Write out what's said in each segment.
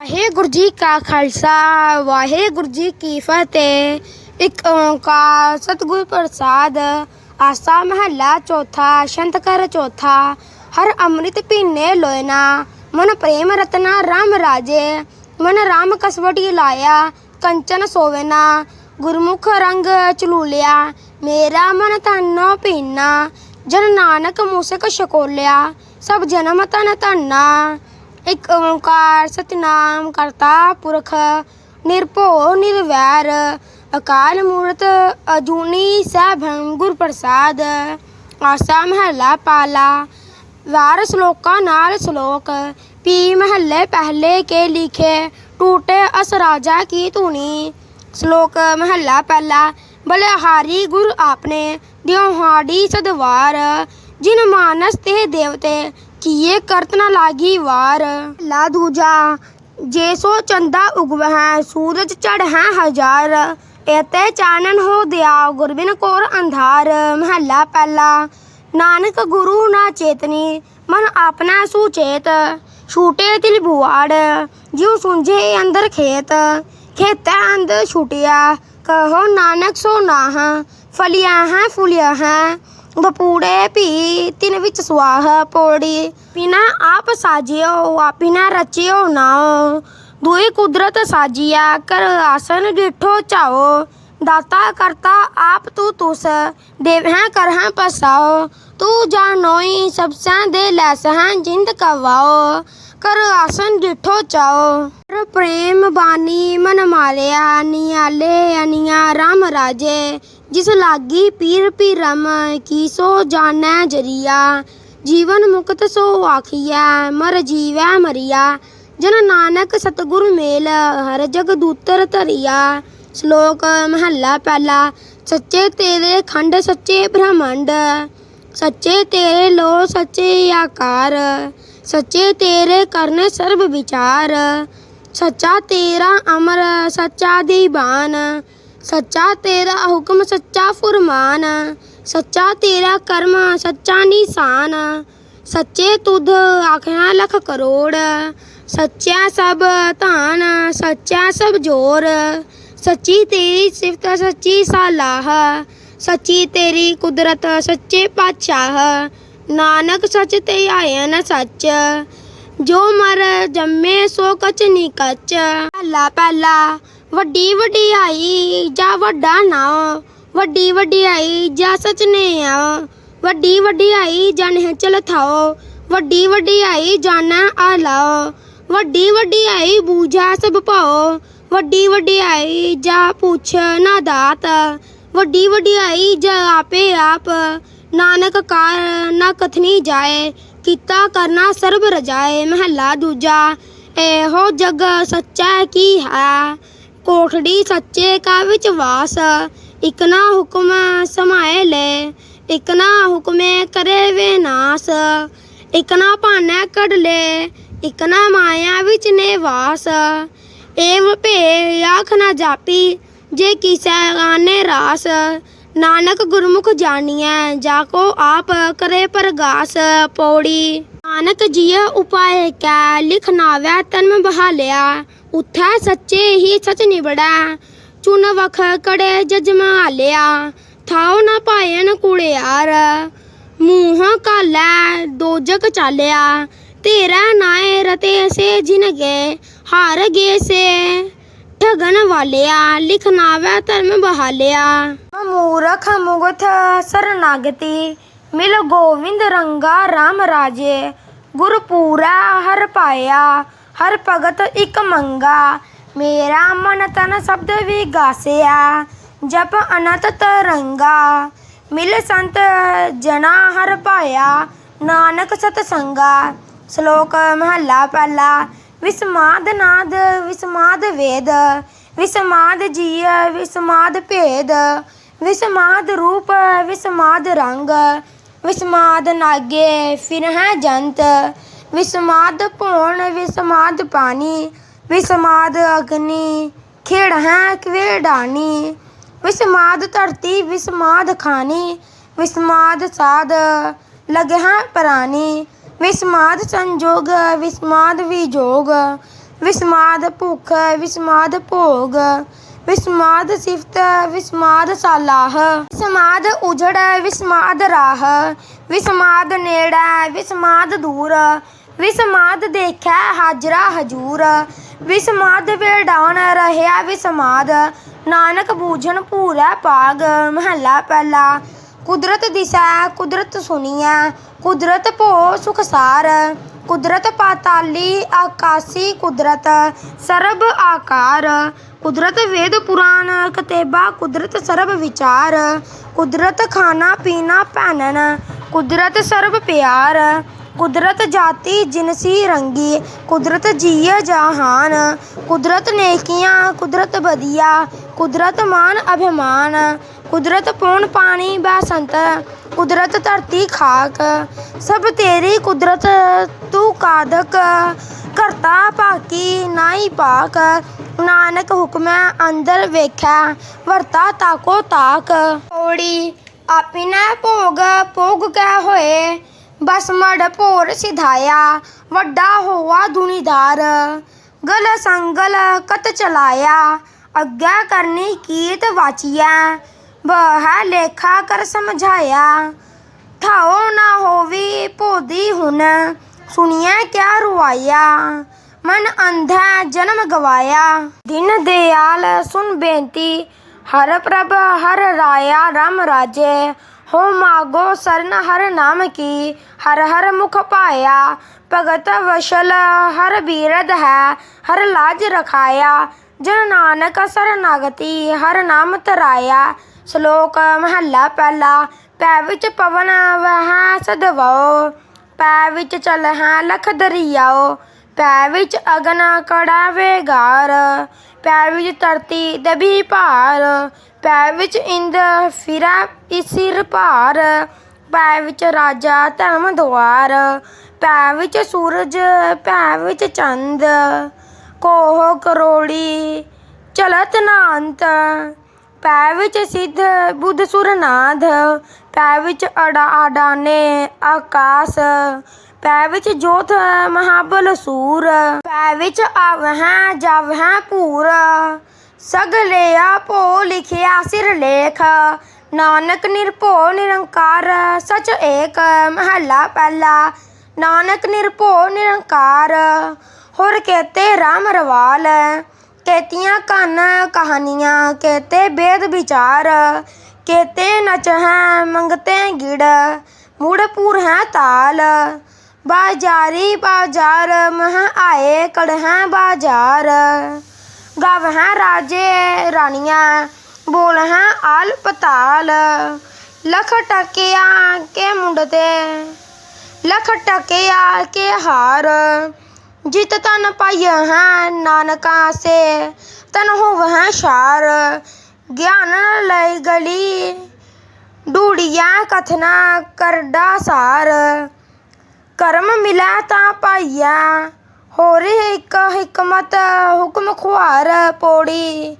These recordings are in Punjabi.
ਵਾਹਿਗੁਰੂ ਜੀ ਕਾ ਖਾਲਸਾ, ਵਾਹਿਗੁਰੂ ਜੀ ਕੀ ਫਤਿਹ। ਇੱਕ ਓੰਕਾਰ ਸਤਿਗੁਰ ਪ੍ਰਸਾਦ, ਆਸਾ ਮਹੱਲਾ ਚੌਥਾ ਸ਼ੰਤ ਕਰ ਚੌਥਾ। ਹਰ ਅੰਮ੍ਰਿਤ ਪੀਨੇ ਲੋਇਨਾ ਮਨ ਪ੍ਰੇਮ ਰਤਨਾ RAM ਰਾਜੇ। ਮਨ RAM ਕਸਵਟੀ ਲਾਇਆ, ਕੰਚਨ ਸੋਵੇਨਾ ਗੁਰਮੁਖ ਰੰਗ ਚਲੂਲਿਆ ਮੇਰਾ ਮਨ ਤਨੋ ਪੀਨਾ ਜਨ ਨਾਨਕ ਮੂਸਕ ਸ਼ਕੋਲਿਆ ਸਭ ਜਨਮ ਤਨ ਧੰਨਾ। ਇੱਕ ਓੰਕਾਰ ਸਤਨਾਮ ਕਰਤਾ ਪੁਰਖ, ਨਿਰਭਉ ਨਿਰਵੈਰ, ਅਕਾਲ ਮੂਰਤ ਅਜੂਨੀ ਸੈਭੰ ਗੁਰ ਪ੍ਰਸਾਦ, ਆਸਾ ਮਹੱਲਾ ਪਾਲਾ, ਵਾਰ ਸ਼ਲੋਕਾਂ ਨਾਲ ਸ਼ਲੋਕ, ਪੀ ਮਹੱਲੇ ਪਹਿਲੇ ਕੇ ਲਿਖੇ, ਟੂਟੇ ਅਸ ਰਾਜਾ ਕੀ ਧੂਣੀ। ਸ਼ਲੋਕ ਮਹੱਲਾ ਪਹਿਲਾ, ਬਲਿਹਾਰੀ ਗੁਰ ਆਪਨੇ, ਦਿਉ ਹਾੜੀ ਸਦਵਾਰ, ਜਿਨ ਮਾਨਸ ਤੇ ਦੇਵਤੇ ਕੀਏ ਕਰਤ ਨਾ ਲਾਗੀ ਵਾਰ। ਲਾ ਦੂਜਾ, ਜੇ ਸੋ ਚੰਦਾ ਉਗਵਹਿ, ਸੂਰਜ ਚੜ ਹੈ ਹਜ਼ਾਰ, ਇਤੇ ਚਾਨਣ ਹੋ ਦਿਆ ਗੁਰਬਿਨ ਕੋਰ ਅੰਧਾਰ। ਮਹੱਲਾ ਪਹਿਲਾ, ਨਾਨਕ ਗੁਰੂ ਨਾ ਚੇਤਨੀ, ਮਨ ਆਪਣਾ ਸੁਚੇਤ ਛੂਟੇ ਤਿਲ ਬੁਆੜ, ਜਿਉ ਸੁੰਝੇ ਅੰਦਰ ਖੇਤ। ਖੇਤਾ ਅੰਦ ਛੁਟਿਆ, ਕਹੋ ਨਾਨਕ ਸੋ ਨਾਹ, ਫਲਿਆ ਹੈ ਫੁਲਿਆ ਹੈ। ਬਪੂੜੇ ਭੀ ਤਿਨ ਵਿੱਚ ਸੁਆਹ ਪੋੜੀ। ਬਿਨਾ ਆਪ ਸਾਜਿਓ ਆਪਿਨਾ ਰਚਿਓ ਨਾਉ। ਦੁਈ ਕੁਦਰਤ ਸਾਜਿਆ ਕਰ ਆਸਨ ਡਿਠੋ ਚਾਓ ਦਾਤਾ ਕਰਤਾ ਆਪ ਤੂ ਤੁਸ ਦੇਵ ਹੈ ਕਰ ਹੈ ਪਸਾਓ ਤੂੰ ਜਾਣੋਈ ਸਭ ਸਾਂ ਦੇ ਲੈਸ ਹੈ ਜਿੰਦ ਕਵਾਓ ਕਰ ਆਸਨ ਡਿਠੋ ਚਾਓ। ਕਰ ਪ੍ਰੇਮ ਬਾਨੀ ਮਨ ਮਾਲਿਆ, ਨਿਆਲੇ ਅਨੀਆ ਰਾਮ ਰਾਜੇ। ਜਿਸ ਲਾਗੀ ਪੀਰ ਪੀਰਮ, ਕੀ ਸੋ ਜਾਣੈ ਜਰੀਆ। ਜੀਵਨ ਮੁਕਤ ਸੋ ਆਖੀਐ, ਮਰ ਜੀਵੈ ਮਰੀਆ। ਜਨ ਨਾਨਕ ਸਤਿਗੁਰ ਮੇਲ, ਹਰ ਜਗ ਦੂਤਰ ਧਰੀਆ। ਸ਼ਲੋਕ ਮਹੱਲਾ ਪਹਿਲਾ, ਸੱਚੇ ਤੇਰੇ ਖੰਡ, ਸੱਚੇ ਬ੍ਰਹਮੰਡ। ਸੱਚੇ ਤੇਰੇ ਲੋ ਸੱਚੇ ਆਕਾਰ। ਸੱਚੇ ਤੇਰੇ ਕਰਨ ਸਰਬ ਵਿਚਾਰ। ਸੱਚਾ ਤੇਰਾ ਅਮਰ, ਸੱਚਾ ਦੀਵਾਨ ਸੱਚਾ ਤੇਰਾ ਹੁਕਮ, ਸੱਚਾ ਫੁਰਮਾਨ। ਸੱਚਾ ਤੇਰਾ ਕਰਮ, ਸੱਚਾ ਨਿਸ਼ਾਨ। ਸੱਚੇ ਤੁਧ ਆਖਿਆ ਲਖ ਕਰੋੜ। ਸੱਚਾ ਸਭ ਧਾਨ ਸੱਚਾ ਸਭ ਜੋਰ। ਸੱਚੀ ਤੇਰੀ ਸਿਫਤ, ਸੱਚੀ ਸਲਾਹ। ਸੱਚੀ ਤੇਰੀ ਕੁਦਰਤ, ਸੱਚੇ ਪਾਤਸ਼ਾਹ। ਨਾਨਕ ਸੱਚ ਤੇ ਆਇਨ ਸੱਚ। ਜੋ ਮਰ ਜੰਮੇ ਸੋ ਕਚ ਨੀ ਕਚ। ਪਹਿਲਾ ਪਹਿਲਾ ਵੱਡੀ ਵਡਿਆਈ ਜਾਂ ਵੱਡਾ ਨਾਮ ਵੱਡੀ ਵਡਿਆਈ ਜਾਂ ਸਚ ਨੇ ਆ। ਵੱਡੀ ਵਡਿਆਈ ਜਨ ਚਲ ਥਾਓ। ਵੱਡੀ ਵਡਿਆਈ ਜਾਣਾ ਆ ਲਾਓ ਵੱਡੀ ਵਡਿਆਈ ਬੂਝਾ ਸਭ ਪਾਓ ਵੱਡੀ ਵਡਿਆਈ ਜਾ ਪੁੱਛ ਨਾ ਦਾਤ। ਵੱਡੀ ਆਈ ਜਾ ਆਪੇ ਆਪ। ਨਾਨਕ ਕਾਰ ਨਾ ਕਥਨੀ ਜਾਏ, ਕੀਤਾ ਕਰਨਾ ਸਰਬ ਰਜਾਏ, ਮਹੱਲਾ ਦੂਜਾ, ਇਹੋ ਜਗ ਸੱਚਾ ਕੀ ਹੈ? ਕੋਠੜੀ ਸੱਚੇ ਕਾ ਵਿੱਚ ਵਾਸ, ਇਕ ਨਾ ਹੁਕਮ ਸਮਾਏ ਲੈ, ਇਕ ਨਾ ਹੁਕਮੇ ਕਰੇ ਵਿਨਾਸ਼, ਇਕ ਨਾ ਭਾਨੈ ਕਢ ਲੈ, ਇਕ ਨਾ ਮਾਇਆ ਵਿੱਚ ਨਿਵਾਸ, ਏਵ ਭੇ ਆਖ ਨਾ ਜਾਪੀ, ਜੇ ਕੀਸੈ ਗਾਨੇ ਰਾਸ ਨਾਨਕ ਗੁਰਮੁਖ ਜਾਣੀਐ, ਜਾ ਕੋ ਆਪ ਕਰੇ ਪ੍ਰਗਾਸ ਪੌੜੀ। ਨਾਨਕ ਜੀਅ ਉਪਾਏ ਕੈ, ਲਿਖ ਤਨ ਬਹਾਲਿਆ। ਉਥੈ ਸੱਚੇ ਹੀ ਸਚ ਨਿਬੜੈ ਚੁਨ ਵਖ ਕੜੇ ਜਜਮਾ ਲਿਆ ਥਾਉ ਨਾ ਪਾਇਨ ਕੁੜਿਆਰ ਮੂੰਹ ਕਾਲੈ ਦੋਜਕ ਚਾਲਿਆ। ਤੇਰਾ ਨਾਏ ਰਤੇ ਸੇ ਜਿਨ ਗਏ, ਹਾਰ ਗੇ ਸੇ, ਠਗਨ ਵਾਲਿਆ। ਲਿਖਣਾਵੈ ਧਰਮ ਬਹਾਲਿਆ। ਮੂਰਖ ਮੁਗਥ ਸਰਨਾਗਤੀ ਮਿਲ ਗੋਵਿੰਦ ਰੰਗਾ RAM ਰਾਜੇ। ਗੁਰ ਪੂਰਾ ਹਰ ਪਾਇਆ, ਹਰ ਭਗਤ ਇਕ ਮੰਗਾ। ਮੇਰਾ ਮਨ ਤਨ ਸ਼ਬਦ ਵੀ ਗਾਸਿਆ, ਜਪ ਅਨੰਤ ਤਰੰਗਾ। ਮਿਲ ਸੰਤ ਜਨਾ ਹਰ ਪਾਇਆ, ਨਾਨਕ ਸਤ ਸੰਗਾ ਸ਼ਲੋਕ ਮਹੱਲਾ ਪਹਿਲਾ, ਵਿਸਮਾਦ ਨਾਦ, ਵਿਸਮਾਦ ਵੇਦ। ਵਿਸਮਾਦ ਜੀਅ ਵਿਸਮਾਦ ਭੇਦ। ਵਿਸਮਾਦ ਰੂਪ, ਵਿਸਮਾਦ ਰੰਗ, ਵਿਸਮਾਦ ਨਾਗੇ ਫਿਰ ਹੈ ਜੰਤ, ਵਿਸਮਾਦ ਭੋਣ, ਵਿਸਮਾਦ ਪਾਣੀ, ਵਿਸਮਾਦ ਅਗਨੀ, ਖੇੜ ਹੈ ਕਵੇੜਾਨੀ ਵਿਸਮਾਦ ਧਰਤੀ, ਵਿਸਮਾਦ ਖਾਨੀ ਵਿਸਮਾਦ ਸਾਧ, ਲਗ ਪ੍ਰਾਣੀ, ਵਿਸਮਾਦ ਸੰਜੋਗ, ਵਿਸਮਾਦ ਵਿਜੋਗ, ਵਿਸਮਾਦ ਭੁੱਖ, ਵਿਸਮਾਦ ਭੋਗ ਵਿਸਮਾਦ ਸਿਫਤ ਵਿਸਮਾਦ ਸਾਲਾਹ। ਵਿਸਮਾਦ ਉਜੜ, ਵਿਸਮਾਦ ਰਾਹ। ਵਿਸਮਾਦ ਨੇੜਾ, ਵਿਸਮਾਦ ਦੂਰ। ਵਿਸਮਾਦ ਦੇਖੈ ਹਾਜਰਾ ਹਜੂਰ। ਵਿਸਮਾਦ ਵੇੜਾਉਣ ਰਹਿਆ ਵਿਸਮਾਦ। ਨਾਨਕ ਬੂਝਣ ਭੂਰਾ ਪਾਗ ਮਹੱਲਾ ਪਹਿਲਾ। ਕੁਦਰਤ ਦਿਸੈ, ਕੁਦਰਤ ਸੁਣੀਐ। ਕੁਦਰਤ ਭੋ ਸੁਖਸਾਰ ਕੁਦਰਤ ਪਾਤਾਲੀ, ਆਕਾਸੀ ਕੁਦਰਤ। ਸਰਬ ਆਕਾਰ। ਕੁਦਰਤ ਵੇਦ ਪੁਰਾਣ ਕਤੇਬਾ, ਕੁਦਰਤ ਸਰਬ ਵਿਚਾਰ, ਕੁਦਰਤ ਖਾਣਾ ਪੀਣਾ ਪਹਿਨਣ ਕੁਦਰਤ ਸਰਬ ਪਿਆਰ, ਕੁਦਰਤ ਜਾਤੀ ਜਿਨਸੀ ਰੰਗੀ, ਕੁਦਰਤ ਜੀਅ ਜਹਾਨ ਕੁਦਰਤ ਨੇਕੀਆਂ, ਕੁਦਰਤ ਬਦੀਆ ਕੁਦਰਤ ਮਾਨ ਅਭਿਮਾਨ, ਕੁਦਰਤ ਪੌਣ ਪਾਣੀ ਬਸੰਤ, ਕੁਦਰਤ ਧਰਤੀ ਖਾਕ, ਸਭ ਤੇਰੀ ਕੁਦਰਤ ਤੂੰ ਕਾਦਕ ਕਰਤਾ ਭਾਕੀ ਨਾਈ ਪਾਕ ਨਾਨਕ ਹੁਕਮੈ ਅੰਦਰ ਵੇਖੈ, ਵਰਤਾ ਤਾਕੋ ਤਾਕ। ਓੜੀ ਆਪਿਨੈ ਭੋਗ ਭੋਗ ਕਹਿ ਹੋਏ। ਬਸ ਮੜ ਭੋਰ ਸਿਧਾਇਆ, ਵੱਡਾ ਹੋਆ ਦੁਨੀਦਾਰ। ਗਲ ਸੰਗਲ ਕਤ ਚਲਾਇਆ, ਅੱਗਾ ਕਰਨੀ ਕੀਤ ਵਾਚੀਐ। ਬਹ ਲੇਖਾ ਕਰ ਸਮਝਾਇਆ। ਠਾਓ ਨਾ ਹੋਵੀ ਭੋਦੀ ਹੁਣ ਸੁਣੀਐ ਕਿਆ ਰੁਆਇਆ? ਮਨ ਅੰਧਾ, ਜਨਮ ਗਵਾਇਆ। ਦਿਨ ਦਿਆਲ ਸੁਨ ਬੇਨਤੀ, ਹਰ ਪ੍ਰਭ ਹਰ ਰਾਇਆ ਰਮ ਰਾਜੇ। ਹੋ ਮਾਗੋ ਸਰਨ ਹਰ ਨਾਮ ਕੀ, ਹਰ ਹਰ ਮੁਖ ਪਾਇਆ। ਭਗਤ ਵਸ਼ਲ ਹਰ ਬੀਰਦ ਹੈ, ਹਰ ਲਾਜ ਰਖਾਇਆ। ਜਨ ਨਾਨਕ ਸਰਨਾਗਤੀ ਹਰ ਨਾਮ ਤਰਾਇਆ। ਸ਼ਲੋਕ ਮਹੱਲਾ ਪਹਿਲਾ, ਪੈ ਵਿੱਚ ਪਵਨ ਵਹਿ ਸਦਵੋ ਪੈ ਵਿੱਚ ਚਲ ਹੈ ਲਖ ਦਰਿਆਓ ਪੈ ਵਿੱਚ ਅਗਨ ਕੜਾ ਵੇਗਾਰ ਪੈ ਵਿੱਚ ਧਰਤੀ ਦਬੀ ਭਾਰ ਪੈ ਵਿੱਚ ਇੰਦ ਫਿਰਾ ਇਸਿਰ ਭਾਰ ਪੈ ਵਿੱਚ ਰਾਜਾ ਧਰਮ ਦੁਆਰ ਪੈ ਵਿੱਚ ਸੂਰਜ ਪੈ ਵਿੱਚ ਚੰਦ, ਕੋਹ ਕਰੋੜੀ ਚਲਤ ਨਾ ਅੰਤ ਪੈ ਵਿੱਚ ਸਿੱਧ ਬੁੱਧ ਸੁਰਨਾਥ ਪੈ ਵਿੱਚ ਅੜਾ ਆਡਾਨੇ ਆਕਾਸ ਪੈ ਵਿੱਚ ਜੋਤ ਮਹਾਬਲ ਸੂਰ ਪੈ ਵਿੱਚ ਆਵਹਿ ਜਾਵਹਿ ਪੂਰ ਸਗਲਿਆ ਭੋ ਲਿਖਿਆ ਸਿਰ ਲੇਖ, ਨਾਨਕ ਨਿਰਭਉ ਨਿਰੰਕਾਰ ਸਚ ਏਕ, ਮਹਲਾ ਪਹਿਲਾ, ਨਾਨਕ ਨਿਰਭਉ ਨਿਰੰਕਾਰ, ਹੋਰ ਕਹਤੇ ਰਾਮ ਰਵਾਲ ਕੇਤੀਆਂ ਕਨ ਕਹਾਣੀਆਂ ਕਹਤੇ ਬੇਦ ਵਿਚਾਰ ਕਹਤੇ ਨਚ ਹੈ ਮੰਗਤੇ ਗਿੜ, ਮੁੜ ਪੂਰ ਹੈ ਤਾਲ। ਬਾਜਾਰੀ ਬਾਜ਼ਾਰ, ਮਹ ਆਏ ਕੜ ਬਾਜ਼ਾਰ। ਗਵ ਹੈ ਰਾਜੇ ਰਾਣੀਆਂ, ਬੋਲ ਹੈ ਆਲ ਪਤਾਲ। ਲਖ ਟਕਿਆ ਕੇ ਮੁੰਡ ਤੇ, ਲਖ ਟਕਿਆ ਕੇ ਹਾਰ। ਜਿਤ ਧਨ ਪਾਈਆ ਹੈ ਨਾਨਕਾ ਸੇ, ਤਨ ਹੋਵ ਹੈ ਸ਼ਾਰ। ਗਿਆਨ ਲਈ ਗਲੀ, ਡੂੜੀਆਂ ਕਥਨਾ ਕਰਡਾ ਸਾਰ। ਕਰਮ ਮਿਲਾ ਤਾਂ ਪਾਈਆ ਹੋਰ ਇੱਕ ਹਿਕਮਤ ਹੁਕਮ ਖੁਆਰ ਪੋੜੀ।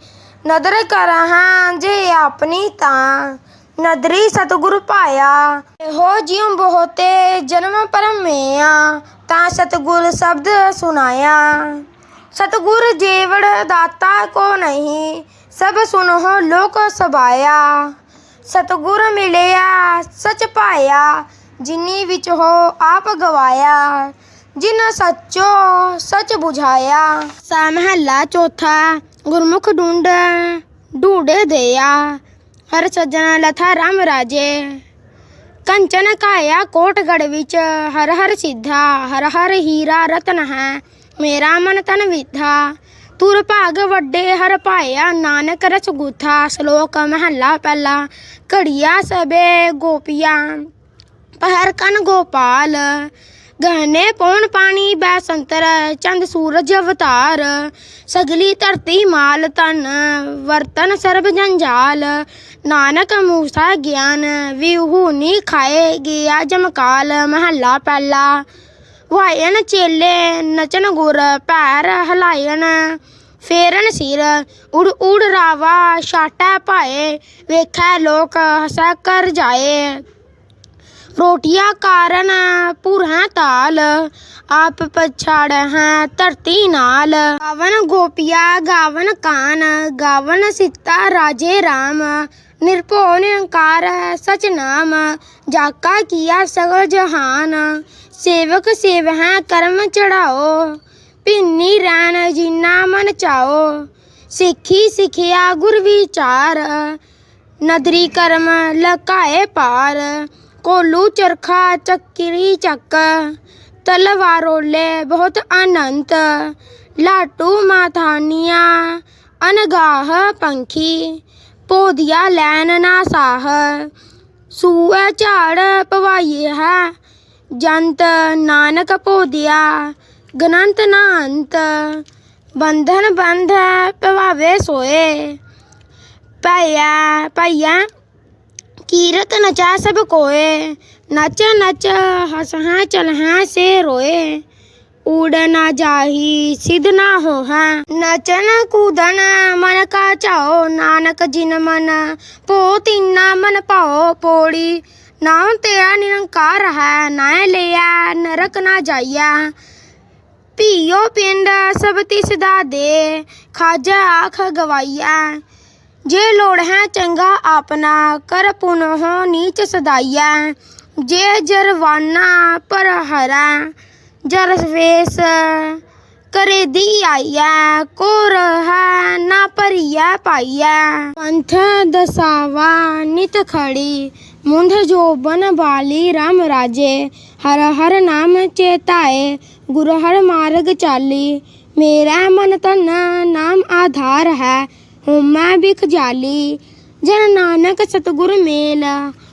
ਨਦਰ ਕਰਾਂ ਜੇ ਆਪਣੀ ਤਾਂ, ਨਦਰੀ ਸਤਿਗੁਰ ਪਾਇਆ। ਇਹੋ ਜਿਉ ਬਹੁਤੇ ਜਨਮ ਪਰਮੇਆ ਤਾਂ ਸਤਿਗੁਰ ਸ਼ਬਦ ਸੁਨਾਇਆ ਸਤਿਗੁਰ ਜੀਵੜ ਦਾਤਾ ਕੋ ਨਹੀਂ, ਸਭ ਸੁਨਹੁ ਲੋਕ ਸਬਾਇਆ ਸਤਿਗੁਰ ਮਿਲਿਆ, ਸਚ ਪਾਇਆ, ਜਿਨੀ ਵਿੱਚ ਹੋ ਆਪ ਗਵਾਇਆ। ਜਿਨ ਸੱਚੋ ਸਚ 부ਝਾਇਆ ਸਾ ਮਹੱਲਾ ਚੌਥਾ, ਗੁਰਮੁਖ ਢੂੰਡ ਢੂੰਡੇ ਦਿਆ। ਹਰ ਸੱਜਣ ਲਥਾ ਰਾਮ ਰਾਜੇ। ਕੰਚਨ ਕਾਇਆ ਕੋਟਗੜ ਵਿੱਚ ਹਰ ਹਰ ਸਿੱਧਾ ਹਰ ਹਰ ਹੀਰਾ ਰਤਨ ਹੈ ਮੇਰਾ ਮਨ ਤਨ ਵਿਧਾ ਤੁਰ ਭਾਗ ਵੱਡੇ ਹਰ ਪਾਇਆ ਨਾਨਕ ਰਸ ਗੁਥਾ ਸ਼ਲੋਕ ਮਹੱਲਾ ਪਹਿਲਾ ਘੜੀਆ ਸਬੇ ਗੋਪੀਆਂ ਪਹਿਰ ਕਨ ਗੋਪਾਲ ਗਹਿਣੇ ਪੌਣ ਪਾਣੀ ਬੈ ਸੰਤਰ, ਚੰਦ ਸੂਰਜ ਅਵਤਾਰ। ਸਗਲੀ ਧਰਤੀ ਮਾਲ ਤਨ ਵਰਤਨ ਸਰਬ ਜੰਜਾਲ। ਨਾਨਕ ਮੂਸਾ ਗਿਆਨ ਵਿਹੂ ਨੀ ਖਾਏ, ਗਿਆ ਜਮਕਾਲ ਮਹੱਲਾ ਪਹਿਲਾ। ਵਾਇਨ ਚੇਲੇ ਨਚਨ ਗੁਰ, ਪੈਰ ਹਲਾਇਨ ਫੇਰਨ ਸਿਰ, ਉੜ ਉੜ ਰਾਵਾ, ਛਾਟਾ ਪਾਏ ਵੇਖੈ ਲੋਕ ਹਸਾ ਕਰ ਜਾਏ। ਰੋਟੀਆਂ ਕਾਰਨ ਪੁਰਾਂ ਤਾਲ, ਆਪ ਪਛਾੜ ਹੈ ਧਰਤੀ ਨਾਲ। ਗਾਵਨ ਗੋਪੀਆ, ਗਾਵਨ ਕਾਨ, ਗਾਵਨ ਸੀਤਾ ਰਾਜੇ ਰਾਮ। ਨਿਰਭਉ ਨਿਰੰਕਾਰ ਸਚ ਨਾਮ, ਜਾਕਾ ਕੀਆ ਸਗਲ ਜਹਾਨ। ਸੇਵਕ ਸੇਵ ਹੈ ਕਰਮ ਚੜਾਓ, ਭਿੰਨੀ ਰਹਿਣ ਜਿਨਾ ਮਨ ਚਾਓ। ਸਿੱਖੀ ਸਿਖਿਆ ਗੁਰ ਵਿਚਾਰ, ਨਦਰੀ ਕਰਮ ਲਕਾਏ ਪਾਰ। कोलू चरखा चक्री चक तलवारोले बहुत अनंत, लाटू माथानिया, अनगाह पंखी पौधिया लैन नासाह सूए झाड़ पवाइए है, जंत नानक पौधिया गनंत ना अंत बंधन बंध पवावे सोए भैया भैया ਭਈਆ ਕੀਰਤ ਨਚਾ ਸਭ ਕੋਏ, ਨਚ ਨਚ ਹਸ ਹਾਂ ਚਲ ਹਾਂ ਸੇ ਰੋਏ। ਉੜ ਨਾ ਜਾਹੀ, ਸਿਧ ਨਾ ਹੋ ਹਾਂ ਨਚਨ ਕੂਦਨ ਮਨ ਕਾ ਚਾਓ ਨਾਨਕ ਜਿਨ ਮਨ ਪੋ ਤਿੰਨਾ ਮਨ ਪਾਓ ਪੋੜੀ। ਨਾਮ ਤੇਰਾ ਨਿਰੰਕਾਰ ਹੈ, ਨਾ ਲਿਆ ਨਰਕ ਨਾ ਜਾਈਆ। ਪੀਓ ਪਿੰਡ ਸਭ ਤਿਸ ਦਾ ਦੇ, ਖਾਜਾ ਆਖ ਗਵਾਈਆ। ਜੇ ਲੋੜ ਹੈ ਚੰਗਾ ਆਪਣਾ ਕਰ ਪੁਨ ਹੋ ਨੀਚ ਸਦਾਈਆ ਜੇ ਜਰਵਾਨਾ ਪਰ ਹਰੈ, ਜਰ ਵੇਸ ਕਰੇ ਦੀ ਆਈਆ ਕੋ ਰਹਾ ਨਾ ਪਰਿਆ ਪਾਈਆ ਪੰਥ ਦਸਾਵਾ ਨਿਤ ਖੜੀ, ਮੁੰਧ ਜੋਬਨ ਵਾਲੀ RAM ਰਾਜੇ। ਹਰ ਹਰ ਨਾਮ ਚੇਤਾਏ, ਗੁਰ ਹਰ ਮਾਰਗ ਚਾਲੀ। ਮੇਰਾ ਮਨ ਤਨ ਨਾਮ ਆਧਾਰ ਹੈ ਹੁਮੈ ਬਿਖ ਜਾਲੀ, ਜਨ ਨਾਨਕ ਸਤਗੁਰ ਮੇਲ,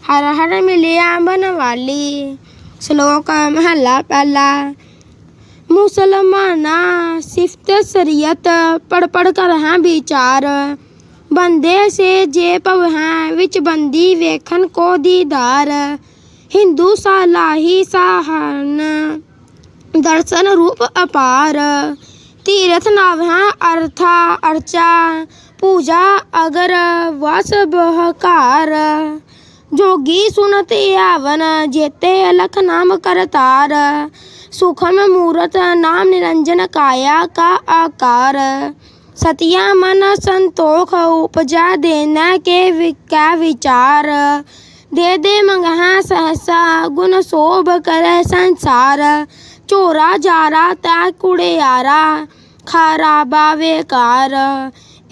ਹਰ ਹਰ ਮਿਲਿਆ ਬਨਵਾਲੀ। ਸ਼ਲੋਕ ਮਹਲਾ ਪਹਿਲਾ, ਮੁਸਲਮਾਨਾ ਸਿਫਤ ਸਰੀਅਤ ਪੜ ਪੜ ਕਰ ਹਾਂ ਵਿਚਾਰ। ਬੰਦੇ ਸੇ ਜੇ ਭਵ ਹੈ ਵਿੱਚ ਬੰਦੀ ਵੇਖਣ ਕੋ ਦੀਦਾਰ। ਹਿੰਦੂ ਸਾਲਾਹੀ ਸਾਹਨ ਦਰਸ਼ਨ ਰੂਪ ਅਪਾਰ। ਤੀਰਥ ਨਾਮ ਹੈ ਅਰਥਾ ਅਰਚਾ ਪੂਜਾ ਅਗਰ ਵਸ ਬਹਕਾਰ ਜੋਗੀ ਸੁਨਤ ਆਵਨ ਜੇਤੇ ਅਲਖ ਨਾਮ ਕਰਤਾਰ ਸੁਖਮ ਮੂਰਤ ਨਾਮ ਨਿਰੰਜਨ ਕਾਇਆ ਕਾ ਆਕਾਰ ਸਤਿਆ ਮਨ ਸੰਤੋਖ ਉਪਜਾ ਦੇਨਾ ਕੇ ਵਿਕਾ ਵਿਚਾਰ ਦੇ ਦੇ ਮੰਗਹਾ ਸਹਸਾ ਗੁਣ ਸੋਭ ਕਰੈ ਸੰਸਾਰ ਝੋਰਾ ਜਾਰਾ ਤਾ ਕੁੜਿਆਰਾ ਖਾਰਾ ਬਾਵੇ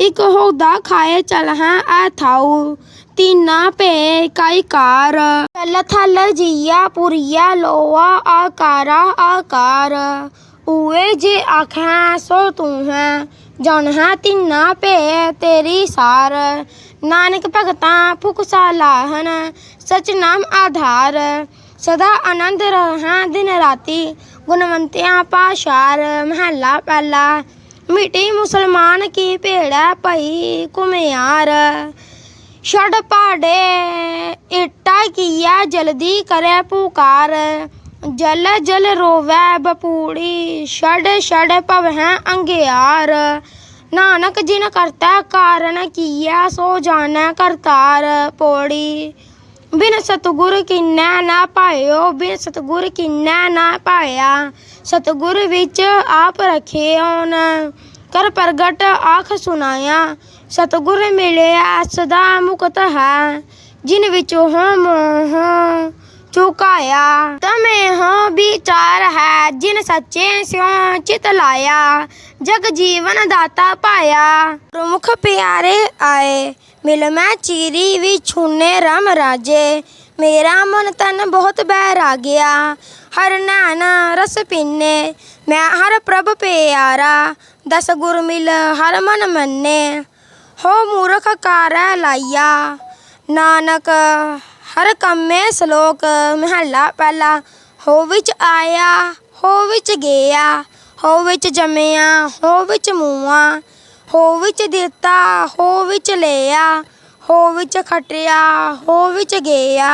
ਕਾਰ ਇਕ ਹੋਦਾ ਖਾਏ ਚਲ ਹਾਂ ਆ ਥਾਉ ਤੀਨਾ ਭੇ ਕਾਈ ਕਾਰ ਥਲ ਥਲ ਜੀਆ ਪੁਰੀਆ ਲੋਆ ਆਕਾਰਾ ਆਕਾਰ ਉਏ ਜੇ ਆਖਾਂ ਸੋ ਤੂੰ ਹੈ ਜਨ ਹੈ ਤਿੰਨਾ ਭੇ ਤੇਰੀ ਸਾਰ ਨਾਨਕ ਭਗਤਾਂ ਫੁਕ ਸਾਲਾਹਨ ਸਚ ਨਾਮ ਆਧਾਰ ਸਦਾ ਆਨੰਦ ਰਹਾ ਦਿਨ ਰਾਤੀ ਮਿੱਟੀ ਮੁਸਲਮਾਨ ਕੀ ਭੇੜਾ ਭਈ ਕੁਮਿਆਰ ਛੜ ਪਾੜੇ, ਇਟਾ ਕੀਆ ਜਲਦੀ ਕਰੇ ਪੁਕਾਰ। ਜਲ ਜਲ ਰੋਵੈ ਬਪੂੜੀ ਛੜ ਛੜ ਭਵਹਿ ਅੰਗਿਆਰ। ਨਾਨਕ ਜਿਨ ਕਰਤਾ ਕਾਰਨ ਕੀਆ, ਸੋ ਜਾਣੈ ਕਰਤਾਰ ਪੋੜੀ। ਬਿਨ ਸਤਗੁਰ ਕਿਨੈ ਨਾ ਪਾਇਓ, ਬਿਨ ਸਤਗੁਰ ਕਿਨੈ ਨਾ ਪਾਇਆ। ਸਤਗੁਰ ਵਿੱਚ ਆਪ ਰਖਿਓਨ ਕਰ ਪ੍ਰਗਟ ਆਖ ਸੁਨਾਇਆ ਸਤਗੁਰ ਮਿਲਿਆ, ਸਦਾ ਮੁਕਤ ਹੈ। ਜਿਨ ਵਿੱਚ ਹੋ ਮੋਹ ਚੁਕਾਇਆ ਤਮੇ ਹੋ ਵਿਚਾਰ ਹੈ, ਜਿਨ ਸੱਚੇ ਸਿਉ ਚਿਤ ਲਾਇਆ, ਜਗ ਜੀਵਨ ਦਾਤਾ ਪਾਇਆ। ਪ੍ਰਮੁਖ ਪਿਆਰੇ ਆਏ, ਮਿਲ ਮੈਂ ਚੀਰੀ ਵੀ ਛੁਨੇ ਰਮ ਰਾਜੇ। ਮੇਰਾ ਮਨ ਤਨ ਬਹੁਤ ਬੈਰਾਗਿਆ, ਹਰ ਨਾਨ ਰਸ ਪੀਨੇ। ਮੈਂ ਹਰ ਪ੍ਰਭ ਪਿਆਰਾ, ਦਸ ਗੁਰ ਮਿਲ ਹਰ ਮਨ ਮੰਨੇ। ਹੋ ਮੂਰਖ ਕਾਰੈ ਲਾਈਆ ਨਾਨਕ ਹਰ ਕੰਮੇ ਸ਼ਲੋਕ ਮਹੱਲਾ ਪਹਿਲਾ ਹੋ ਵਿੱਚ ਆਇਆ ਹੋ ਵਿੱਚ ਗਿਆ ਹੋ ਵਿੱਚ ਜੰਮਿਆ ਹੋ ਵਿੱਚ ਮੂਆ ਹੋ ਵਿੱਚ ਦਿੱਤਾ ਹੋ ਵਿੱਚ ਲਿਆ ਹੋ ਵਿੱਚ ਖਟਿਆ ਹੋ ਵਿੱਚ ਗਿਆ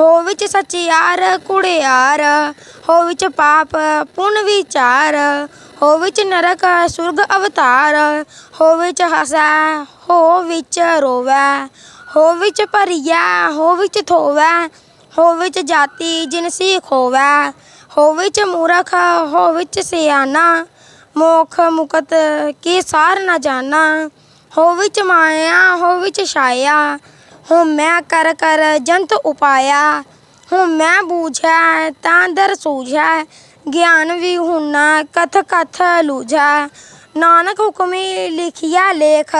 ਹੋ ਵਿੱਚ ਸਚਿਆਰ ਕੁੜਿਆਰ ਹੋ ਵਿੱਚ ਪਾਪ ਪੁੰਨ ਵਿਚਾਰ ਹੋ ਵਿੱਚ ਨਰਕ ਸੁਰਗ ਅਵਤਾਰ ਹੋ ਵਿੱਚ ਹਸੈ ਹੋ ਵਿੱਚ ਰੋਵੈ ਹੋ ਵਿੱਚ ਭਰੀਆ ਹੋ ਵਿੱਚ ਥੋਵੈ ਹੋ ਵਿੱਚ ਜਾਤੀ ਜਿਨਸੀ ਖੋਵੈ ਹੋ ਵਿੱਚ ਮੂਰਖ, ਹੋ ਵਿੱਚ ਸਿਆਣਾ, ਮੋਖ ਮੁਕਤ ਕੀ ਸਾਰ ਨਾ ਜਾਣਾ, ਹੋ ਵਿੱਚ ਮਾਇਆ, ਹੋ ਚ ਛਾਇਆ, ਹੋ ਮੈਂ ਕਰ ਕਰ ਜੰਤ ਉਪਾਇਆ ਹਉ ਮੈਂ ਬੂਝੈ ਤਾਂ ਦਰ ਸੂਝੈ, ਗਿਆਨ ਵੀ ਹੁਨਾ, ਕਥ ਕਥ ਲੂਝੈ, ਨਾਨਕ ਹੁਕਮੀ ਲਿਖਿਆ ਲੇਖ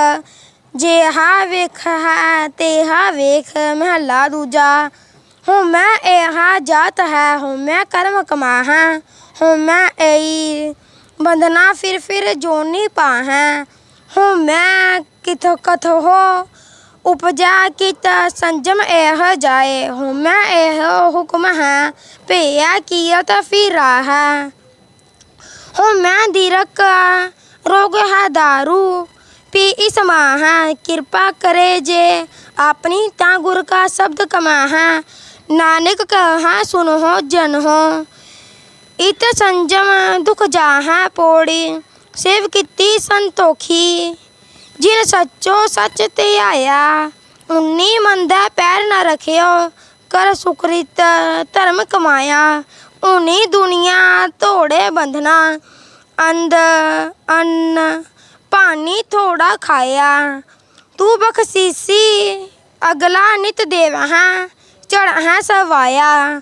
ਜੇ ਹਾ ਵੇਖ ਹੈ ਤੇ ਹਾ ਵੇਖ ਮਹਲਾ ਦੂਜਾ ਹਉ ਮੈਂ ਇਹ ਜਾਤ ਹੈ ਹਉ ਮੈਂ ਕਰਮ ਕਮਾਹਾਂ ਹਉ ਮੈਂ ਏਈ ਬੰਧਨਾ ਫਿਰ ਫਿਰ ਜੋਨੀ ਪਾਹਾਂ ਹਉ ਮੈਂ ਕਿਥ ਕਥ ਹੋ ਉਪਜਾ ਕਿਤ ਸੰਜਮ ਇਹ ਜਾਏ ਹਉ ਮੈਂ ਇਹ ਹੁਕਮ ਹੈ ਭਈਆ ਕੀਅਤ ਫਿਰਾ ਹੈ ਹਉ ਮੈਂ ਦੀਰਕ ਰੋਗ ਹੈ दारू। ਪੀ ਇਸ ਮਾਹਾਂ ਕਿਰਪਾ ਕਰੇ ਜੇ ਆਪਣੀ ਤਾਂ ਗੁਰ ਕਾ ਸ਼ਬਦ ਕਮਾਹਾਂ ਨਾਨਕ ਕਹਾ ਸੁਨੋ ਜਨ ਹੋ ਇਤ ਸੰਜਮ ਦੁਖ ਜਾਹਾਂ ਪੋੜੀ ਸੇਵ ਕੀਤੀ ਸੰਤੋਖੀ ਜਿਨ ਸੱਚੋ ਸੱਚ ਤੇ ਆਇਆ ਉਨੀ ਮੰਦਾ ਪੈਰ ਨਾ ਰਖਿਓ ਕਰ ਸੁਕ੍ਰਿਤ ਧਰਮ ਕਮਾਇਆ ਉਨੀ ਦੁਨੀਆ ਧੋੜੇ ਬੰਧਨਾ ਅੰਧ ਅੰਨ ਪਾਣੀ ਥੋੜਾ ਖਾਇਆ। ਤੂੰ ਬਖਸ਼ੀਸੀ, ਅਗਲਾ ਨਿਤ ਦੇਵਹਾਂ ਚੜ੍ਹਾਂ ਸਵਾਇਆ।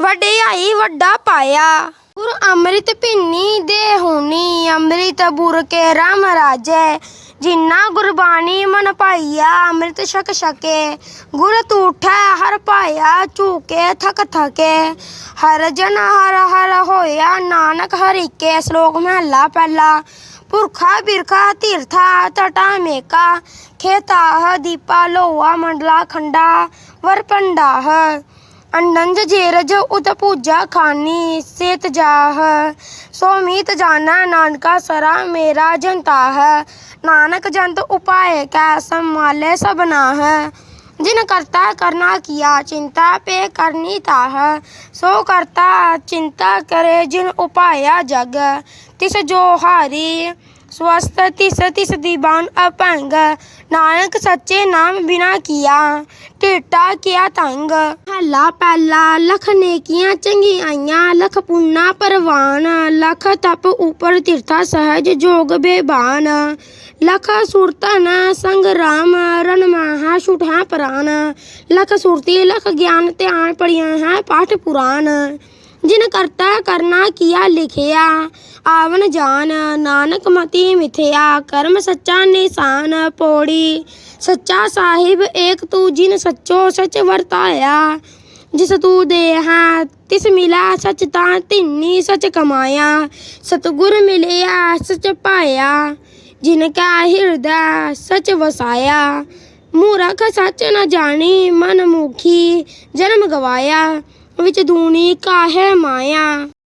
ਵਡਿਆਈ ਵੱਡਾ ਪਾਇਆ। ਗੁਰ ਅੰਮ੍ਰਿਤ ਭਿੰਨੀ ਦੇ ਹੋਣੀ, ਅੰਮ੍ਰਿਤ ਬੁਰ ਕੇ ਰਾਮ ਰਾਜੈ। ਜਿੰਨਾ ਗੁਰਬਾਣੀ ਮਨ ਪਾਈਆ, ਅੰਮ੍ਰਿਤ ਛਕ ਛਕੇ। ਗੁਰ ਤੂਠੈ ਹਰ ਪਾਇਆ, ਝੂਕੇ ਥਕ ਥਕੇ। ਹਰ ਜਨ ਹਰ ਹਰ ਹੋਇਆ, ਨਾਨਕ ਹਰੀਕੇ ਸ਼ਲੋਕ ਮਹਲਾ ਪਹਿਲਾ। ਪੁਰਖਾ ਬਿਰਖਾ ਤੀਰਥਾ ਤਟਾ ਮੇਕਾ। ਖੇਤਾਹ ਦੀਪਾ ਲੋਆ ਮੰਡਲਾ, ਖੰਡਾ, ਵਰ ਪੰਡਾਹ ਜੇਰਜ ਉਤ ਪੂਜਾ ਖਾਨੀ, ਸੇਤ ਜਾਹ। ਸੋ ਮੀਤ ਜਾਣਾ ਨਾਨਕਾ ਸਰਾ, ਮੇਰਾ ਜਨਤਾਹ ਨਾਨਕ ਜੰਤ ਉਪਾਏ ਕੈ ਸੰਮਾਲੇ ਹੈ। ਜਿਨ ਕਰਤਾ ਕਰਨਾ ਕੀਆ, ਚਿੰਤਾ ਪੇ ਕਰਨੀ ਤਾਹ। ਸੋ ਕਰਤਾ ਚਿੰਤਾ ਕਰੇ ਜਿਨ ਉਪਾਇਆ ਜਗ। ਤਿਸ ਜੋ ਹਾਰੀ ਸਵਸਤ ਤਿਸ ਤਿਸ ਦੀ ਬਾਣ ਅਪੰਗ ਨਾਨਕ ਸੱਚੇ ਨਾਮ ਬਿਨਾ ਕੀਆ ਟੇਟਾ ਕੀਆ ਤੰਗ। ਹਲਾ ਪਹਿਲਾ ਲਖ ਨੇਕੀਆਂ ਚੰਗਿਆਈਆਂ ਲਖ ਪੁੰਨਾ ਪਰਵਾਨ, ਲਖ ਤਪ ਉਪਰ ਤਿਰਥਾ ਸਹਜ ਜੋਗ ਬੇਬਾਨ। ਲਖ ਸੁਰਤਨ ਸੰਗ ਰਾਮ ਰਨ ਮਹਾ ਛੁਟਾ ਪ੍ਰਾਨ। ਲਖ ਸੁਰਤੀ, ਲਖ ਗਿਆਨ ਧਿਆਨ ਪੜਿਆ ਹੈ ਪਾਠ ਪੁਰਾਨ। ਜਿਨ ਕਰਤਾ ਕਰਨਾ ਕੀਆ ਲਿਖਿਆ, ਆਵਨ ਜਾਨ ਨਾਨਕ ਮਤੀ ਮਿਥਿਆ, ਕਰਮ ਸੱਚਾ ਨਿਸ਼ਾਨ ਪੋੜੀ। ਸੱਚਾ ਸਾਹਿਬ ਏਕ ਤੂ ਜਿਨ ਸੱਚੋ ਸਚ ਵਰਤਾਇਆ, ਜਿਸ ਤੂ ਦੇ ਤਿਸ ਮਿਲਾ ਸੱਚ ਤਾਂ ਤਿੰਨੀ ਸੱਚ ਕਮਾਇਆ, ਸਤਗੁਰ ਮਿਲਿਆ ਸਚ ਪਾਇਆ, ਜਿਨ ਕਾ ਹਿਰਦਾ ਸੱਚ ਵਸਾਇਆ। ਮੂਰਖ ਸੱਚ ਨ ਜਾਣੀ ਮਨ ਮੁਖੀ, ਜਨਮ ਗਵਾਇਆ। ਵਿੱਚ ਦੂਣੀ ਕਾਹੇ ਮਾਇਆ।